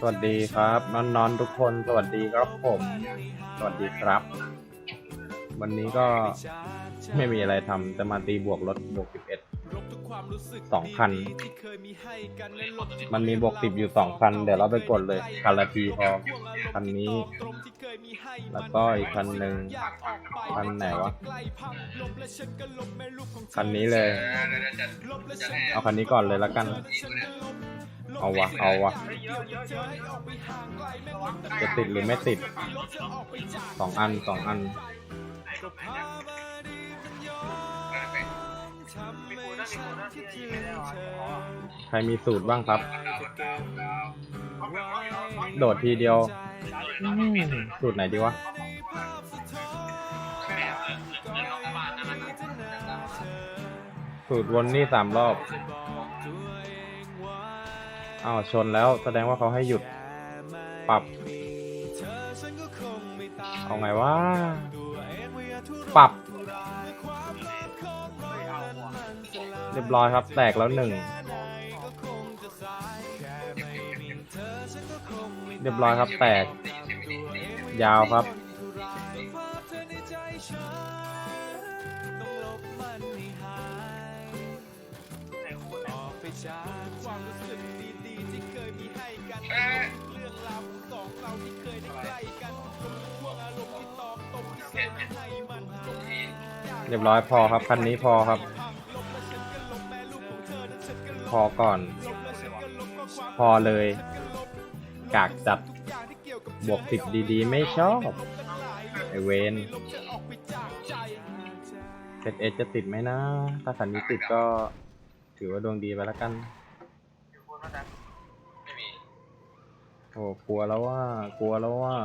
สวัสดีครับนอนนอนๆทุกคนสวัสดีครับผม สวัสดีครับ วันนี้ก็ไม่มีอะไรทำจะมาตีบวกรถบวก11สองคันมันมีบวก10อยู่สองคันเดี๋ยวเราไปกดเลยคันละทีพอคันนี้ แล้วก็อีกคันหนึ่งคันไหนวะคันนี้เลย เอาคันนี้ก่อนเลยละกัน เอาวะเอาวะจะติดหรือไม่ติดสองอันสองอันใครมีสูตรบ้างครับ โดดทีเดียว สูตรไหนดีวะสูตรวนนี่สามรอบ อ้าวชนแล้วแสดงว่าเขาให้หยุดปรับ เอาไงวะปรับเรียบร้อยครับแตกแล้วหนึ่งเรียบร้อยครับแตก ยาวครับ เรียบร้อยพอครับ คันนี้พอครับ พอก่อน พอเลย กากจัดบวกสิบดีๆ ไม่ชอบ ไอเวนเซตเอจะติดไหมนะ ถ้าคันนี้ติดก็ถือว่าดวงดีไปแล้วกันโอ้กลัวแล้วว่ากลัวแล้วว่า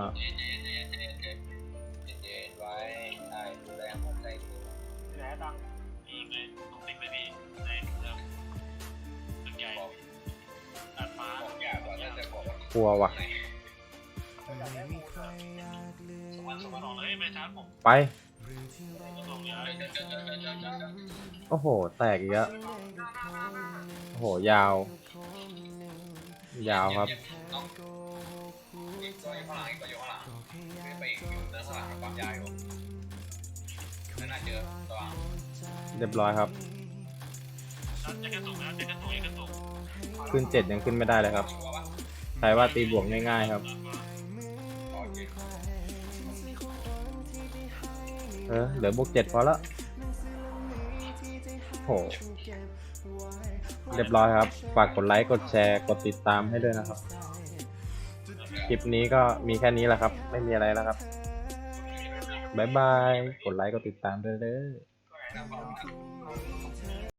อีกเลยตรงติ๊กเลยพี่ในเรื่องตึกใหญ่ตัดฟ้ากลัวว่ะสมวันสมวันออกเลยไม่ชาร์จผมไป ตรงนี้โอ้โห แตกอีกแล้วโอ้โห ยาว ยาวครับเรียบร้อยครับจะกระตุกนะจะกระตุกจะกระตุกขึ้นเจ็ดยังขึ้นไม่ได้เลยครับใช้ว่าตีบวกง่ายๆครับเออเหลือบวกเจ็ดพอละโห เรียบร้อยครับ ฝากกดไลค์ กดแชร์ กดติดตามให้ด้วยนะครับ คลิปนี้ก็มีแค่นี้แหละครับ ไม่มีอะไรแล้วครับ บายบาย กดไลค์ กดติดตามด้วยเด้อ